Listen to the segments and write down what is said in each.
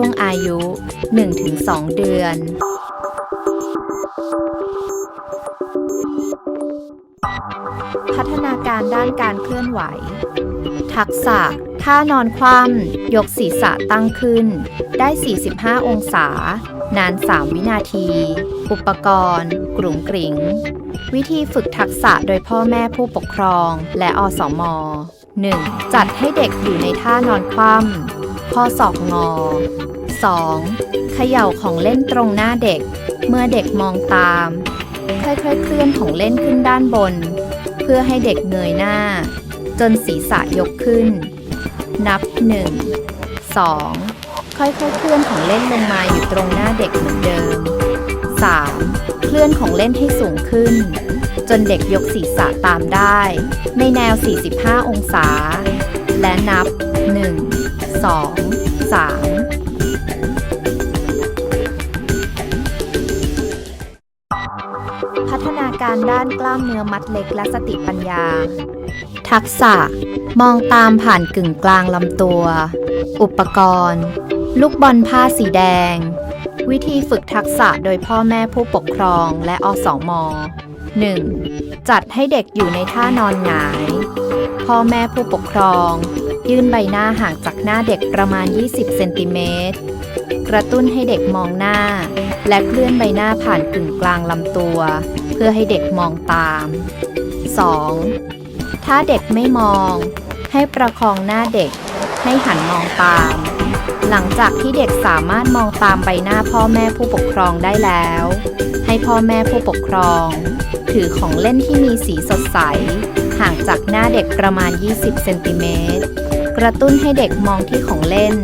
ช่วงอายุ 1-2 เดือน พัฒนาการด้านการเคลื่อนไหว ทักษะท่านอนคว่ำยกศีรษะตั้งขึ้น ได้ 45 องศา นาน 3 วินาที อุปกรณ์กรุงกริงวิธีฝึกทักษะโดยพ่อแม่ผู้ปกครองและอสม 1. จัดให้เด็กอยู่ในท่านอนคว่ำ ข้อศอกงอ 2. เขย่าของเล่นตรงหน้าเด็ก เมื่อเด็กมองตาม ค่อยๆเคลื่อนของเล่นขึ้นด้านบน เพื่อให้เด็กเงยหน้า จนศีรษะยกขึ้น นับ 1 2 ค่อยๆเคลื่อนของเล่นลงมาอยู่ตรงหน้าเด็กเหมือนเดิม 3. เคลื่อนของเล่นให้สูงขึ้น จนเด็กยกศีรษะตามได้ ในแนว 45 องศา และนับ 1 2 3พัฒนาการด้านกล้ามเนื้อมัดเล็กและสติปัญญา ทักษะ มองตามผ่านกึ่งกลางลำตัว อุปกรณ์ ลูกบอลผ้าสีแดง วิธีฝึกทักษะโดยพ่อแม่ผู้ปกครองและอสอม 1. จัดให้เด็กอยู่ในท่านอนหงาย พ่อแม่ผู้ปกครอง ยื่นใบหน้าห่างจากหน้าเด็กประมาณ 20 เซนติเมตร กระตุ้นให้เด็กมองหน้า และเคลื่อนใบหน้าผ่านกึ่งกลางลำตัว เพื่อให้เด็กมองตาม 2. ถ้าเด็กไม่มอง ให้ประคองหน้าเด็ก ให้หันมองตาม หลังจากที่เด็กสามารถมองตามใบหน้าพ่อแม่ผู้ปกครองได้แล้ว ให้พ่อแม่ผู้ปกครอง ถือของเล่นที่มีสีสดใสห่างจากหน้าเด็กประมาณ 20 เซนติเมตร กระตุ้นให้เด็กมองที่ของเล่น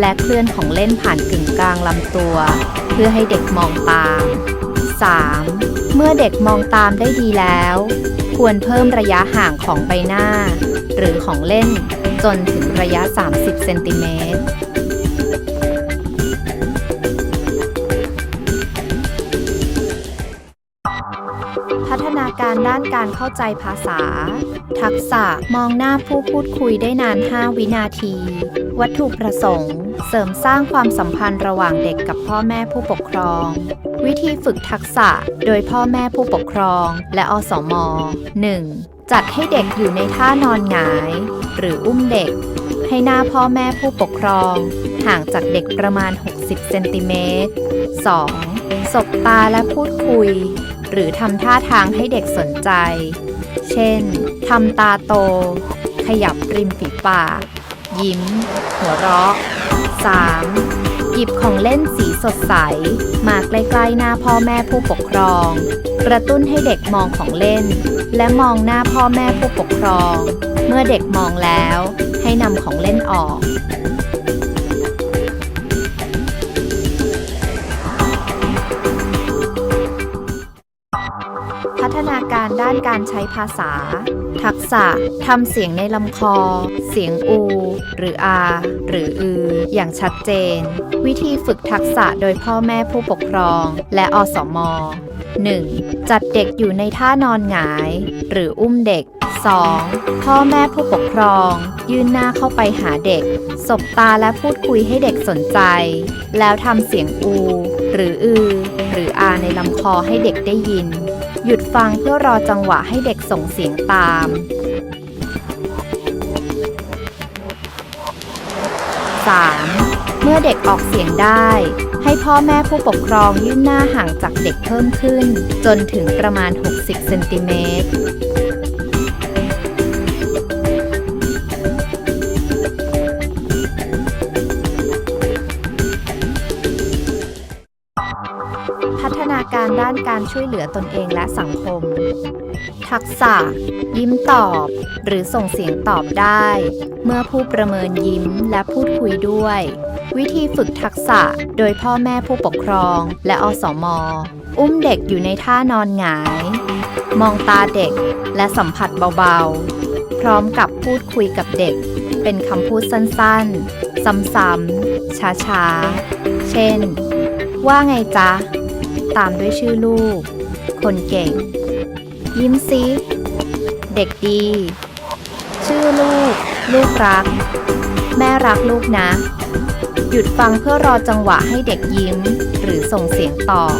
และเคลื่อนของเล่นผ่านกึ่งกลางลำตัว เพื่อให้เด็กมองตาม 3. เมื่อเด็กมองตามได้ดีแล้ว ควรเพิ่มระยะห่างของใบหน้า หรือของเล่นจนถึงระยะ 30 เซนติเมตร การด้านการเข้าใจภาษา ทักษะมองหน้าผู้พูดคุยได้นาน 5 วินาที วัตถุประสงค์ เสริมสร้างความสัมพันธ์ระหว่างเด็กกับพ่อแม่ผู้ปกครอง วิธีฝึกทักษะโดยพ่อแม่ผู้ปกครอง และอสม 1. จัดให้เด็กอยู่ในท่านอนหงาย หรืออุ้มเด็ก ให้หน้าพ่อแม่ผู้ปกครอง ห่างจากเด็กประมาณ 60 เซนติเมตร 2. สบตาและพูดคุย หรือทำท่าทางให้เด็กสนใจ เช่น ทำตาโต ขยับริมฝีปาก ยิ้ม หัวเราะ 3. หยิบของเล่นสีสดใส มาใกล้ๆหน้าพ่อแม่ผู้ปกครอง กระตุ้นให้เด็กมองของเล่น และมองหน้าพ่อแม่ผู้ปกครอง เมื่อเด็กมองแล้ว ให้นำของเล่นออก ฒนาการด้านการใช้ภาษา ทักษะทำเสียงในลำคอ เสียงอู หรืออา หรืออือ อย่างชัดเจน วิธีฝึกทักษะโดยพ่อแม่ผู้ปกครอง และอสม 1. จัดเด็กอยู่ในท่านอนหงาย หรืออุ้มเด็ก 2. พ่อแม่ผู้ปกครอง ยื่นหน้าเข้าไปหาเด็ก สบตาและพูดคุยให้เด็กสนใจ แล้วทำเสียงอู หรืออือ หรืออาในลำคอให้เด็กได้ยิน หยุดฟังเพื่อรอจังหวะให้เด็กส่งเสียงตาม 3. เมื่อเด็กออกเสียงได้ ให้พ่อแม่ผู้ปกครองยื่นหน้าห่างจากเด็กเพิ่มขึ้น จนถึงประมาณ 60 เซนติเมตร พัฒนาการด้านการช่วยเหลือตนเองและสังคม ทักษะ ยิ้มตอบ หรือส่งเสียงตอบได้ เมื่อผู้ประเมินยิ้มและพูดคุยด้วย วิธีฝึกทักษะโดยพ่อแม่ผู้ปกครองและอสม อุ้มเด็กอยู่ในท่านอนหงาย มองตาเด็กและสัมผัสเบาๆ พร้อมกับพูดคุยกับเด็ก เป็นคำพูดสั้นๆ ซ้ำๆช้าๆ เช่น ว่าไงจ๊ะ ตามด้วยชื่อลูก คนเก่ง ยิ้มซิเด็กดี ชื่อลูก ลูกรัก แม่รักลูกนะ หยุดฟังเพื่อรอจังหวะให้เด็กยิ้ม หรือส่งเสียงตอบ